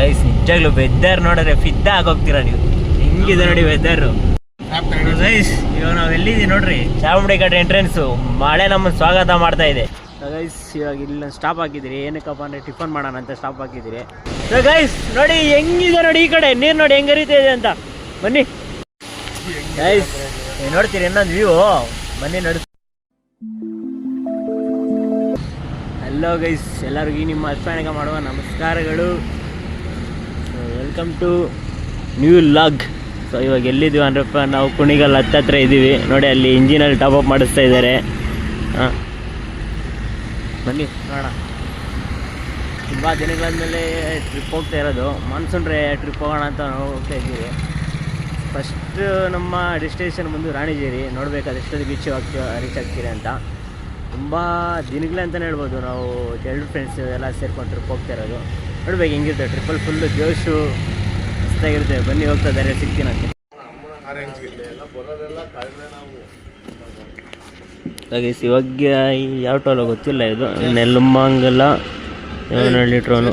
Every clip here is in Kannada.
ಗೈಸ್ ನಿಜಾಗ್ಲೂ ವೆದರ್ ನೋಡಿದ್ರೆ ಫಿದ್ದ ಆಗೋಗ್ತೀರಾ ನೀವು. ಹೆಂಗಿದೆ ನೋಡಿ ವೆದರ್ ಗೈಸ್ ಇವಾಗ ನಾವು ಎಲ್ಲಿದ್ದೀವಿ ನೋಡ್ರಿ? ಚಾಮುಂಡಿ ಘಾಟ್ ಎಂಟ್ರೆನ್ಸು ಮಳೆ ನಮ್ಮ ಸ್ವಾಗತ ಮಾಡ್ತಾ ಇದೆ. ಗೈಸ್ ಇವಾಗ ಇಲ್ಲಿ ಸ್ಟಾಪ್ ಹಾಕಿದಿರಿ ಏನಕ್ಕಪ್ಪ ಅಂದ್ರೆ ಟಿಫನ್ ಮಾಡೋಣ ಅಂತ ಸ್ಟಾಪ್ ಹಾಕಿದಿರಿ ಗೈಸ್ ನೋಡಿ ಹೆಂಗಿದೆ ನೋಡಿ ಈ ಕಡೆ. ನೀರು ನೋಡಿ ಹೆಂಗ್ ಹರಿತಾ ಇದೆ ಅಂತ. ಬನ್ನಿ. ಗೈಸ್ ನೋಡ್ತೀರಿ ಇನ್ನೊಂದು ವ್ಯೂ ಬನ್ನಿ ನೋಡಿ. ಹಲೋ ಗೈಸ್ ಎಲ್ಲರಿಗೂ ನಿಮ್ಮ ಅಲ್ಪಾಯಣಿಕ ಮಾಡುವ ನಮಸ್ಕಾರಗಳು. Welcome to new vlog so ಇವಾಗ ಎಲ್ಲಿದ್ದೀವಿ ಅಂದ್ರಪ್ಪ ನಾವು ಕುಣಿಗಲ್ ಹತ್ತತ್ರ ಇದ್ದೀವಿ. ನೋಡಿ, ಅಲ್ಲಿ ಇಂಜಿನಲ್ಲಿ ಟಾಪ್ ಅಪ್ ಮಾಡಿಸ್ತಾ ಇದ್ದಾರೆ. ಹಾಂ. ಬನ್ನಿ, ನೋಡೋಣ. ತುಂಬ ದಿನಗಳಾದ್ಮೇಲೆ ಟ್ರಿಪ್ ಹೋಗ್ತಾ ಇರೋದು. ಮಾನ್ಸೂನ್ ರೇ ಟ್ರಿಪ್ ಹೋಗೋಣ ಅಂತ ನಾವು ಹೋಗ್ತಾ ಇದ್ದೀವಿ. ಫಸ್ಟ್ ನಮ್ಮ ಡೆಸ್ಟಿನೇಷನ್ ಬಂದು ರಾಣಿಜೇರಿ. ನೋಡ್ಬೇಕು ಎಷ್ಟೊಂದು ಬೀಚ್ ಆಗ್ತೀವಿ ರೀಚ್ ಆಗ್ತೀರಿ ಅಂತ. ತುಂಬ ದಿನಗಳೇ ಅಂತಲೇ ಹೇಳ್ಬೋದು. ನಾವು ಎರಡು ಫ್ರೆಂಡ್ಸ್ ಎಲ್ಲ ಸೇರ್ಕೊಂಡು ಟ್ರಿಪ್ ಹೋಗ್ತಾ ಇರೋದು. ನೋಡ್ಬೇಕು ಹೆಂಗಿರುತ್ತೆ ಟ್ರಿಪಲ್ ಫುಲ್ಲು ಜೋಶು ಮಸ್ತಾಗಿರುತ್ತೆ. ಬನ್ನಿ ಹೋಗ್ತಾ ಇದ್ದಾರೆ ಸಿಗ್ತೀನಂತೆ ಹಾಗೆ ಇವಾಗ ಯಾವ ಟೋಲ ಗೊತ್ತಿಲ್ಲ ಇದು. ನೆಲ್ಲಮಂಗಲ ಏಳ್ನಳ್ಳಿ ಟ್ರೋನು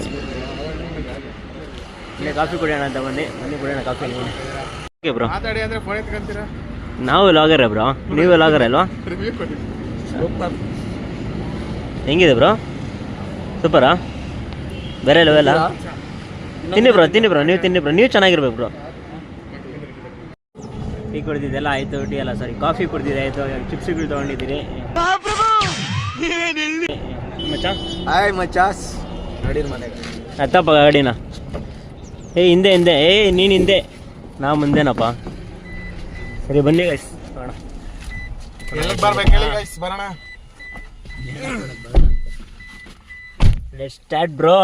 ಇಲ್ಲೇ ಕಾಫಿ ಕುಡಿಯೋಣ ಅಂತ ಬನ್ನಿ ಬನ್ನಿ ಕುಡಿಯೋಣ ಕಾಫಿ ಓಕೆ ಬ್ರೋ ನಾವು ಲಾಗರ ಬ್ರೋ ನೀವು ಲಾಗರ್ ಅಲ್ವಾ? ಹೆಂಗಿದೆ ಬ್ರೋ ಸೂಪರಾ ಬೇರೆ ಇಲ್ಲವೆಲ್ಲ ತಿನ್ನಿ ಬ್ರೋ ತಿನ್ನಿ ಬ್ರೋ ನೀವು ತಿನ್ನಿ ಬ್ರೋ ನೀವು ಚೆನ್ನಾಗಿರ್ಬೇಕು ಬ್ರೋ ಟೀ ಕುಡ್ದಿದ್ದೆಲ್ಲ ಆಯಿತು ಟೀ ಅಲ್ಲ ಸಾರಿ ಕಾಫಿ ಕುಡ್ದಿದೆ ಆಯ್ತು ಚಿಪ್ಸ್ಗಳು ತೊಗೊಂಡಿದ್ದೀರಿ. ಮಚ್ಚಾ? ಹಾಯ್ ಮಚಾಸ್ ನಡೀರ್ ಮನೆಗೆ. ಗಾಡಿನ. ಏ ಹಿಂದೆ ಹಿಂದೆ ಏ ನೀನು ಹಿಂದೆ. ನಾ ಮುಂದೆನಪ್ಪ. ಸರಿ ಬನ್ನಿ ಗೈಸ್ ಬರೋಣ. ಎಲ್ಲಿಗೆ ಬರ್ಬೇಕು ಹೇಳಿ ಗೈಸ್ ಬರೋಣ. ಸ್ಟಾರ್ಟ್ ಬ್ರೋ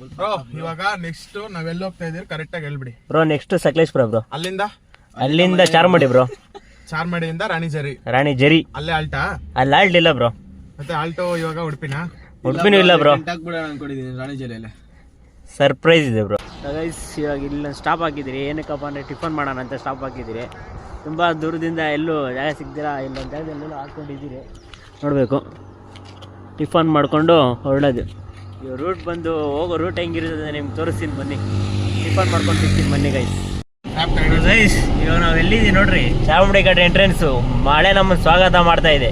ಬ್ರೋ ಇವಾಗ ನೆಕ್ಸ್ಟ್ ನಾವೆಲ್ಲ ಹೋಗ್ತಾ ಇದೀವಿ ಕರೆಕ್ಟ್ ಆಗಿ ಹೇಳ್ಬಿಡಿ. ಬ್ರೋ ನೆಕ್ಸ್ಟ್ ಸಕಲೇಶ್ಪುರ ಬ್ರೋ ಅಲ್ಲಿಂದ? ಅಲ್ಲಿಂದ ಚಾರ್ಮಡಿ ಬ್ರೋ ಚಾರ್ಮಡಿಯಿಂದ ರಾಣಿಜರಿ ರಾಣಿ ಜರಿ. ಅಲ್ಲೇ ಆಲ್ಟಾ? ಅಲ್ಲಿ ಇಲ್ಲ ಬ್ರೋ ಮತ್ತೆ ಆಲ್ಟೋ ಇವಾಗ ಉಡುಪಿನ? ಉಡುಪಿನೂ ಇಲ್ಲ ಬ್ರೋ ಅನ್ಕೊಂಡಿದ್ದೀನಿ ರಾಣಿ ರಾಣಿಜರಿಯಲ್ಲಿ ಸರ್ಪ್ರೈಸ್ ಇದೆ ಬ್ರೋ ಗೈಸ್ ಇವಾಗ ಇಲ್ಲಿ ಸ್ಟಾಪ್ ಹಾಕಿದಿರಿ ಏನಕ್ಕಪ್ಪ ಅಂದರೆ ಟಿಫನ್ ಮಾಡೋಣ ಅಂತ ಸ್ಟಾಪ್ ಹಾಕಿದಿರಿ ತುಂಬ ದೂರದಿಂದ ಎಲ್ಲೂ ಜಾಗ ಸಿಗ್ದಿರಾ ಇಲ್ಲ ಜಾಗದಲ್ಲೆಲ್ಲೂ ಹಾಕ್ಕೊಂಡಿದ್ದೀರಿ ನೋಡಬೇಕು. ಟಿಫನ್ ಮಾಡಿಕೊಂಡು ಹೊರಡೋದು. ರೂಟ್ ಬಂದು ಹೋಗೋ ರೂಟ್ ಹೆಂಗಿರ್ತದೆ ನಿಮ್ಗೆ ತೋರಿಸ್ತೀನಿ ಬನ್ನಿ. ಟಿಫನ್ ಮಾಡ್ಕೊಂಡು ಸಿಗ್ತೀನಿ ಬನ್ನಿ ಗೈಸ್ ಗೈಸ್ ಇವಾಗ ನಾವು ಎಲ್ಲಿದ್ದೀವಿ ನೋಡ್ರಿ? ಚಾಮುಂಡಿ ಕಡೆ ಎಂಟ್ರೆನ್ಸು ಮಳೆ ನಮ್ಮನ್ನು ಸ್ವಾಗತ ಮಾಡ್ತಾ ಇದೆ.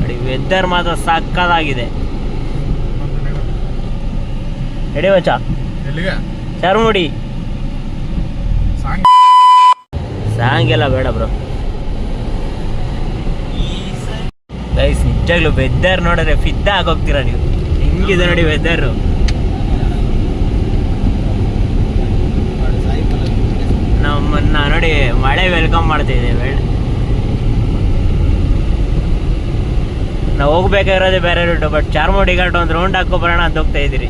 ನೋಡಿ ವೆದರ್ ಮಾತ್ರ ಸಕ್ಕದಾಗಿದೆ ಎಡಿ ಮಚ್ಚ? ಚಾರ್ಮುಡಿ ಸಾಂಗ್ ಸಾಂಗ್ ಎಲ್ಲ ಬೇಡ ಬ್ರೋ ಗೈಸ್ ನಿಜಾಗ್ಲೂ ವೆದರ್ ನೋಡಿದ್ರೆ ಫಿದ್ದ ಆಗೋಗ್ತೀರಾ ನೀವು? ಹೆಂಗಿದೆ ನೋಡಿ ವೆದರ್ ನಮ್ಮನ್ನ ನೋಡಿ ಮಳೆ ವೆಲ್ಕಮ್ ಮಾಡ್ತಾ ಇದೆ ನಾವು ಹೋಗ್ಬೇಕಾಗಿರೋದೇ ಬೇರೆ ರೂಟು ಬಟ್ ಚಾರ್ಮೋಡಿ ಘಾಟ್ ಒಂದು ರೌಂಡ್ ಹಾಕೋ ಬರೋಣ ಅಂತ ಹೋಗ್ತಾ ಇದ್ದೀರಿ.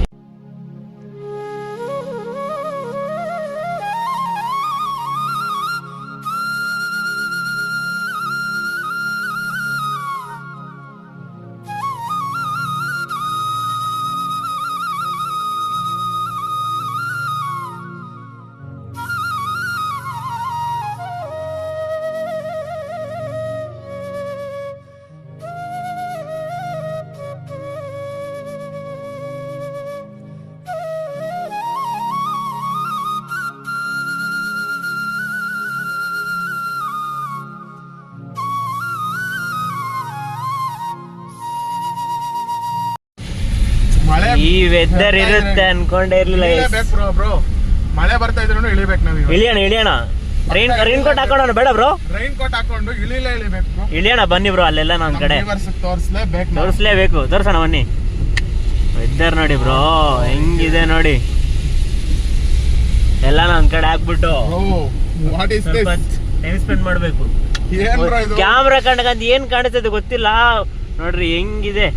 ಈ ವೆದರ್ ಇರುತ್ತೆ ಅನ್ಕೊಂಡೇ ಇರ್ಲಿಲ್ಲ ಬ್ರೋ ಬ್ರೋ ಮಳೆ ಬರ್ತಾ ಇದ್ರು ಇಳಿಬೇಕು ನಾವು ಇಳಿಯೋಣ ಇಳಿಯೋಣ. ರೈನ್ ರೈನ್ ಕೋಟ್ ಹಾಕೋಣ ಬೇಡ ಬ್ರೋ ರೈನ್ ಕೋಟ್ ಹಾಕೊಂಡು ಇಳಿಲೇ ಇಳಿಬೇಕು ಇಳಿಯೋಣ ಬನ್ನಿ ಬ್ರೋ ಅಲ್ಲೆಲ್ಲ ನನ್ನ ಕಡೆ. ತೋರಿಸ್ಲೇಬೇಕು ತೋರಿಸ್ಲೇಬೇಕು ತೋರ್ಸೋಣ ಬನ್ನಿ. ವೆದರ್ ನೋಡಿ ಬ್ರೋ ಹೆಂಗಿದೆ ನೋಡಿ. ಎಲ್ಲ ನನ್ನ ಕಡೆ ಹಾಕ್ಬಿಟ್ಟು. What is this time spend ಮಾಡಬೇಕು. ಏನ್ ಬ್ರೋ ಇದು? ಕ್ಯಾಮ್ರಾ ಕಂಡಕಂತ ಏನ್ ಕಾಣಿಸ್ತದೆ ಗೊತ್ತಿಲ್ಲ. ನೋಡ್ರಿ ಹೆಂಗಿದೆ.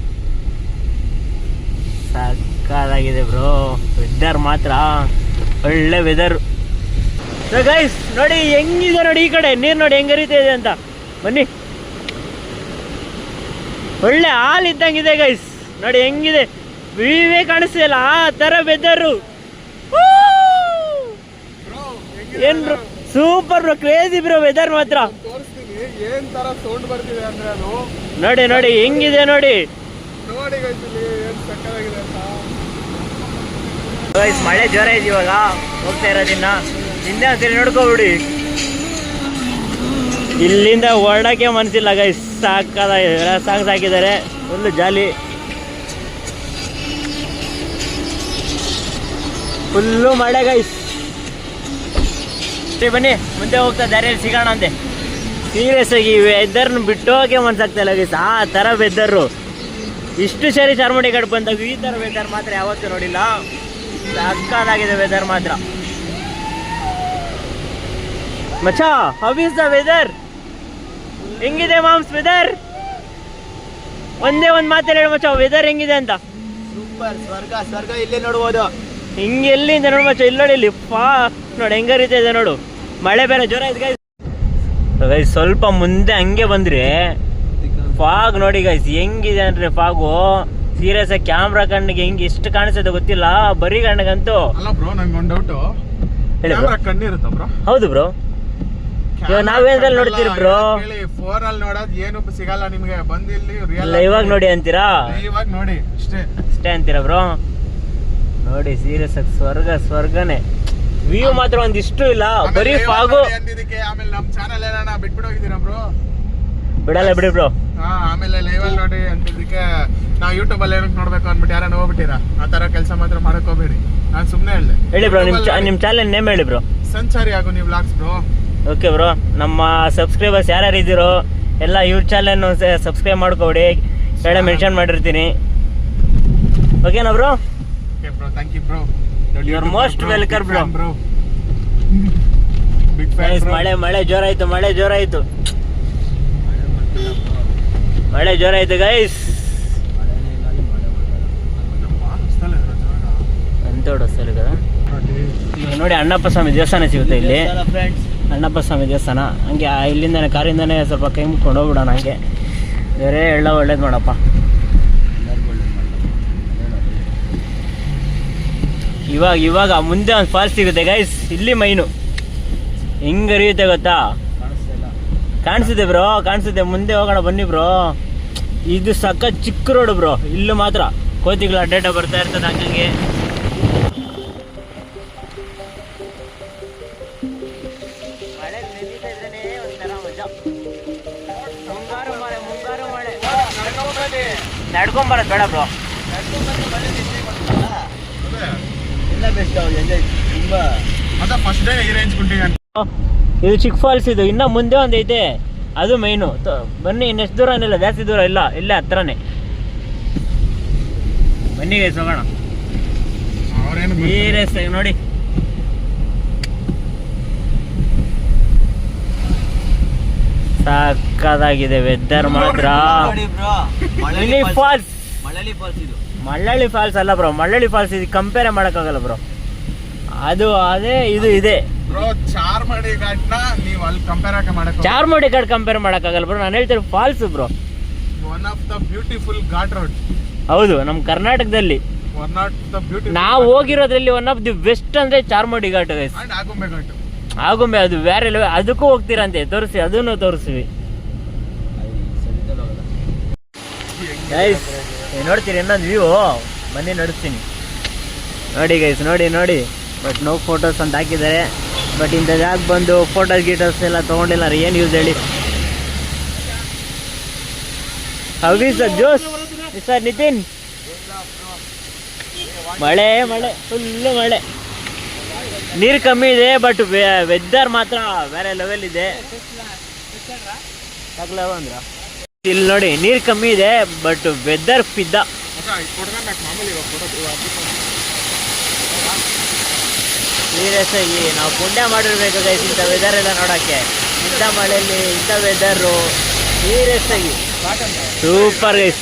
ಸಕ್ಕದಾಗಿದೆ ಬ್ರೋ. ವೆದರ್ ಮಾತ್ರ ಒಳ್ಳೆ ವೆದರ್ ಗೈಸ್ ನೋಡಿ ಹೆಂಗಿದೆ ನೋಡಿ ಈ ಕಡೆ. ನೀರು ನೋಡಿ ಹೆಂಗ್ ಹರಿತಾ ಇದೆ ಅಂತ. ಬನ್ನಿ. ಒಳ್ಳೆ ಹಾಲು ಇದ್ದಂಗಿದೆ ಗೈಸ್ ನೋಡಿ ಹೆಂಗಿದೆ. ವಿವೇ ಕಾಣಿಸ್ತಿಲ್ಲ ಆ ತರ ವೆದರು ಏನ್ bro? Super bro crazy bro weather ಮಾತ್ರ. ತೋರಿಸ್ತೀನಿ ಏನ್ ತರ ಸೌಂಡ್ ಬರ್ತಿದೆ ಅಂದ್ರೆ ಅದು. ನೋಡಿ ನೋಡಿ ಹೆಂಗಿದೆ ನೋಡಿ. ನೋಡಿ ಏನ್ ಸಕ್ಕತ್ತಾಗಿದೆ ಅಂತ. ಮಳೆ ಜ್ವರ ಇದೆ ಇವಾಗ ಹೋಗ್ತಾ ಇರೋದಿನ್ನ ಹಿಂದೆ ಅಂತೇಳಿ ನೋಡ್ಕೊಬಿಡಿ. ಇಲ್ಲಿಂದ ಹೊರಡಕ್ಕೆ ಮನಸ್ಸಿಲ್ಲ ಗೈಸ್ ಸಾಕದ ಸಾಂಗ್ಸ್ ಹಾಕಿದ್ದಾರೆ. Full jolly. ಫುಲ್ಲು ಮಳೆ ಗೈಸ್ ಸರಿ, ಬನ್ನಿ. ಮುಂದೆ ಹೋಗ್ತಾ ದಾರಿಯಲ್ಲಿ ಸಿಗೋಣ ಅಂತೆ ಸೀರಿಯಸ್ ಆಗಿ ವೆದರ್ನ ಬಿಟ್ಟೋಕೆ ಮನ್ಸಾಗ್ತಾ ಇಲ್ಲ ಗೈಸ್ ಆ ಥರ ವೆದರು ಇಷ್ಟು ಸರಿ ಚಾರ್ಮುಡಿ ಕಡೆ ಬಂದಾಗ ಈ ಥರ ವೆದರ್ ಮಾತ್ರ ಯಾವತ್ತೂ ನೋಡಿಲ್ಲ. ಸಕ್ಕತ್ತಾಗಿದೆ ವೆದರ್ ಮಾತ್ರ. ಮಚ್ಚಾ ಹೌ ಇಸ್ ದ ವೆದರ್ ಹೆಂಗಿದೆ ಮಾಮ್ಸ್ ವೆದರ್ ಒಂದೇ ಒಂದು ಮಾತಲ್ಲಿ ಹೇಳು ಮಚ್ಚ ವೆದರ್ ಹೆಂಗಿದೆ ಅಂತ. ಸೂಪರ್ ಸ್ವರ್ಗ ಸ್ವರ್ಗ ಇಲ್ಲೇ ನೋಡ್ಬೋದು ಹಿಂಗೆ ಎಲ್ಲಿಂದ ನೋಡು ಮಚ್ಚ ಇಲ್ಲ ನೋಡಿ ಇಲ್ಲಿ ಫಾ ನೋಡಿ ಹೆಂಗ ರೀತಿ ಇದೆ ನೋಡು. ಮಳೆ ಬೇರೆ ಜ್ವರ ಇದೆ ಗೈಸ್ ಗೈಸ್ ಸ್ವಲ್ಪ ಮುಂದೆ ಹಂಗೆ ಬಂದ್ರೆ ಫಾಗ್ ನೋಡಿ ಗೈಸ್ ಹೆಂಗಿದೆ ಅಂದ್ರೆ ಫಾಗು ಸೀರಿಯಸ್ ಆಗಿ ಕ್ಯಾಮ್ರಾ ಕಣ್ಣಿಗೆ ಹೆಂಗೆ ಎಷ್ಟು ಕಾಣಿಸುತ್ತೆ ಗೊತ್ತಿಲ್ಲ? ಬರೀ ಕಣ್ಣಿಗಂತೂ. ಅಲ್ಲ ಬ್ರೋ ನಂಗೆ ಒಂದು ಡೌಟ್ ಹೇಳಿ ಬ್ರೋ ಕ್ಯಾಮ್ರಾ ಕಣ್ಣಿರುತ್ತಾ ಬ್ರೋ ಹೌದು ಬ್ರೋ ಇವಾಗ ನಾವೇನ್ದ್ರಲ್ಲಿ ನೋಡ್ತೀರಿ ಬ್ರೋ ಫೋನ್ ಅಲ್ಲಿ ನೋಡೋದು ಏನು ಸಿಗಲ್ಲ ನಿಮಗೆ. ಬಂದು ಇಲ್ಲಿ ರಿಯಲ್ ಲೈವ್ ನೋಡಿ. ಅಂತೀರಾ? ಇವಾಗ ನೋಡಿ ಅಷ್ಟೇ. ಅಷ್ಟೇ ಅಂತೀರಾ ಬ್ರೋ ನೋಡಿ ಸೀರಿಯಸ್ ಆಗಿ ಸ್ವರ್ಗ ಸ್ವರ್ಗನೇ. ವ್ಯೂ ಮಾತ್ರ ಒಂದಿಷ್ಟು ಇಲ್ಲ. ಬರೀ ಫಾಗು ಅಂದಿದ್ದಕ್ಕೆ ಆಮೇಲೆ ನಮ್ಮ ಚಾನಲ್ ಏನಣ್ಣ ಬಿಟ್ಬಿಟ್ಟು ಹೋಗಿದ್ದೀರಾ ಬ್ರೋ ಬಿಡಲ್ಲ ಬಿಡಿ ಬ್ರೋ ಹಾ ಆಮೇಲೆ ಲೈವ್ ಅಲ್ಲಿ ನೋಡಿ ಅಂತಿದ್ದಕ್ಕೆ ನಾವು ಯೂಟ್ಯೂಬ್ ಅಲ್ಲಿ ಏನಕ್ಕೆ ನೋಡ್ಬೇಕು ಅಂದ್ಬಿಟ್ಟು ಯಾರನ್ನ ಹೋಗ್ಬಿಟ್ಟಿರಾ? ಆ ತರ ಕೆಲಸ ಮಾತ್ರ ಮಾಡಕ್ ಹೋಗ್ಬೇಡಿ. ನಾನು ಸುಮ್ಮನೆ ಹೇಳ್ದೆ ಹೇಳಿ ಬ್ರೋ ನಿಮ್ YouTube ಚಾ- ಅಲ್ಲಿ ನಿಮ್ ಚಾನಲ್ ನೇಮ್ ಹೇಳಿ ಬ್ರೋ. ಸಂಚಾರಿ ಆಗು ನೀವು ವ್ಲಾಗ್ಸ್ ಬ್ರೋ. ಓಕೆ ಬ್ರೋ ನಮ್ಮ ಸಬ್ಸ್ಕ್ರೈಬರ್ಸ್ ಯಾರ್ಯಾರು ಇದ್ದೀರೋ ಎಲ್ಲ ಇವ್ರ ಚಾನಲ್ ಸಬ್ಸ್ಕ್ರೈಬ್ ಮಾಡ್ಕೊಬಿಡಿ. ಬೇಡ ಮೆನ್ಷನ್ ಮಾಡಿರ್ತೀನಿ. ಓಕೆನಾ bro? Okay bro thank you bro. You are most welcome, bro. Bro big fan ಮಳೆ ಮಳೆ ಜೋರಾಯ್ತು ಮಳೆ ಜೋರಾಯ್ತು. ಮಳೆ ಜೋರಾಯ್ತು ಗೈಸ್ ನೋಡಿ ಅಣ್ಣಪ್ಪ ಸ್ವಾಮಿ ದೇವಸ್ಥಾನ ಸಿಗುತ್ತೆ ಇಲ್ಲಿ. ಅಣ್ಣಪ್ಪ ಸ್ವಾಮಿ ದೇವಸ್ಥಾನ. ಹಂಗೆ ಇಲ್ಲಿಂದ ಕಾರಿಂದನೇ ಸ್ವಲ್ಪ ಕೈ ಮುಕ್ಕೊಂಡು ಹೋಗ್ಬಿಡೋಣ ಹಂಗೆ. ಬೇರೆ ಎಳ್ಳ ಒಳ್ಳೇದು ಮಾಡಪ್ಪ ಇವಾಗ ಇವಾಗ ಮುಂದೆ ಒಂದು ಫಾಲ್ಸ್ ಸಿಗುತ್ತೆ ಗೈಸ್ ಇಲ್ಲಿ ಮೈನು. ಹೆಂಗೆ ಹರಿಯುತ್ತೆ ಗೊತ್ತಾ? ಕಾಣಿಸುತ್ತೆ ಬ್ರೋ, ಕಾಣಿಸುತ್ತೆ. ಮುಂದೆ ಹೋಗೋಣ, ಬನ್ನಿ ಬ್ರೋ. ಇದು ಸಕ್ಕ ಚಿಕ್ಕ ರೋಡ್ ಬ್ರೋ. ಇಲ್ಲೂ ಮಾತ್ರ. ಕೋತಿಗಳು ಅಡ್ಡಾಡ ಬರ್ತಾ ಇರ್ತದೆ ಹಂಗಂಗೆ. ನಡ್ಕೊಂಬರೋದು ಬೇಡ ಬ್ರೋ. ಎಲ್ಲ ಬೆಸ್ಟ್ ಅವ್ರು ಎಂಜಾಯ್ ತುಂಬಾ. ಅದ ಫಸ್ಟ್ ಡೇ ಈ ರೇಂಜ್ ಕುಂಟಿಗೆ ಇದು ಚಿಕ್ ಫಾಲ್ಸ್ ಇದು. ಇನ್ನ ಮುಂದೆ ಒಂದು ಐತೆ ಅದು ಮೈನು ಬನ್ನಿ ಇನ್ನೆಷ್ಟು ದೂರ ಇಲ್ಲ ಜಾಸ್ತಿ ದೂರ ಇಲ್ಲ. ಇಲ್ಲೇ ಹತ್ರನೇ. ಬನ್ನಿ ಗೈಸ್ ಹೋಗೋಣ. ನೋಡಿ. ಸಕ್ಕದಾಗಿದೆ ವೆದರ್ ಮಾತ್ರ. ಫಾಲ್ಸ್ ಮಳಲಿ ಫಾಲ್ಸ್ ಇದು. ಮಳ್ಳಳ್ಳಿ ಫಾಲ್ಸ್ ಅಲ್ಲ ಬ್ರೋ ಮಳ್ಳಳ್ಳಿ ಫಾಲ್ಸ್ ಇದು ಕಂಪೇರ್ ಮಾಡೋಕ್ಕಾಗಲ್ಲ ಬ್ರೋ. ಅದು ಅದೇ ಇದು ಇದೆ. ಬ್ರೋ ಚಾರ್ಮಡಿ ಘಾಟ್ನ ನೀವು ಅಲ್ಲಿ ಕಂಪೇರ್ ಮಾಡಕ್ಕಾಗಲ್ಲ ಮಾಡಕ್ ಚಾರ್ಮುಡಿ ಕಡೆ ಕಂಪೇರ್ ಮಾಡೋಕ್ಕಾಗಲ್ಲ ಬ್ರೋ ನಾನು ಹೇಳ್ತೀನಿ falls bro. One of the beautiful ghat road ಹೌದು ನಮ್ಮ ಕರ್ನಾಟಕದಲ್ಲಿ. ಒನ್ ಆಫ್ ದ ನಾವು ಹೋಗಿರೋದ್ರಲ್ಲಿ ಒನ್ ಆಫ್ ದಿ ಬೆಸ್ಟ್ ಅಂದ್ರೆ ಚಾರ್ಮುಡಿ ಘಾಟ್ ಗೈಸ್ ಆಗುಂಬೆ ಘಾಟ್. ಆಗುಂಬೆ, ಅದು ಬೇರೆ. ಅದಕ್ಕೂ ಹೋಗ್ತೀರಂತೆ, ತೋರಿಸಿ, ಅದನ್ನು ತೋರಿಸ್ವಿ ಗೈಸ್ ನೋಡ್ತೀರಿ, ಇನ್ನೊಂದು ವ್ಯೂ ಬನ್ನಿ, ನಡೆಸ್ತೀನಿ. ನೋಡಿ ಗೈಸ್ ನೋಡಿ ನೋಡಿ. ಬಟ್ ನೋ ಫೋಟೋಸ್ ಅಂತ ಹಾಕಿದ್ದಾರೆ. ಬಟ್ ಇಂಥ ಜಾಗ ಬಂದು ಫೋಟೋಸ್ ಗೀಟೋಸ್ ಎಲ್ಲ ತೊಗೊಂಡಿಲ್ಲ ಏನು ಯೂಸ್ ಹೇಳಿ? ಹೌದು ಸರ್ ಜೋಸ್ ಸರ್ ನಿತಿನ್ ಮಳೆ ಮಳೆ ಫುಲ್ಲು ಮಳೆ. ನೀರು ಕಮ್ಮಿ ಇದೆ ಬಟ್ ವೆದರ್ ಮಾತ್ರ ಬೇರೆ ಲೆವೆಲ್ ಇದೆ. ಇಲ್ಲಿ ನೋಡಿ, ನೀರು ಕಮ್ಮಿ ಇದೆ ಬಟ್ ವೆದರ್ ಪಿದ್ದ. ಸೀರಿಯಸ್ ಆಗಿ ನಾವು ಪುಣ್ಯ ಮಾಡಿರ್ಬೇಕು ಗೈಸ್ ಇಂಥ ವೆದರ್ ಎಲ್ಲ ನೋಡೋಕ್ಕೆ. ಇಂಥ ಮಳೆಯಲ್ಲಿ ಇಂಥ ವೆದರು ಸೀರಿಯಸ್ ಆಗಿ ಸೂಪರ್ ಗೈಸ್